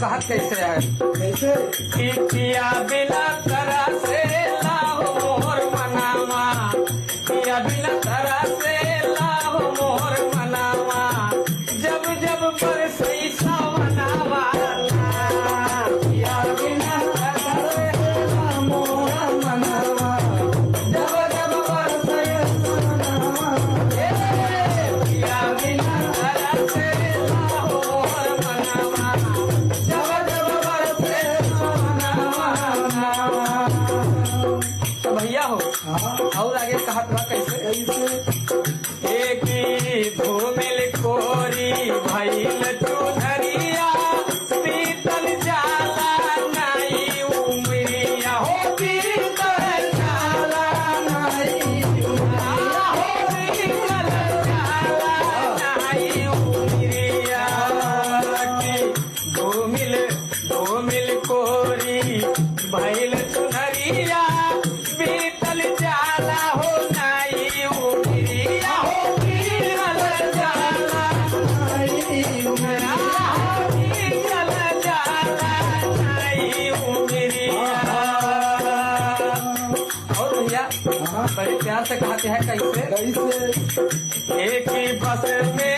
कहत कैसे है पिया बिना तरा से लाओ मोहर मनावा। पिया बिना तरा से लाओ मोहर मनावा। जब जब पर सही सावनावा हो। और आगे कहा बा कैसे कैसे? एक भूमिल कोरी भैल चौधरिया, पीतल जाला नहीं उमरिया। हो बड़े प्यार से कहते हैं कैसे कैसे एक ही बस में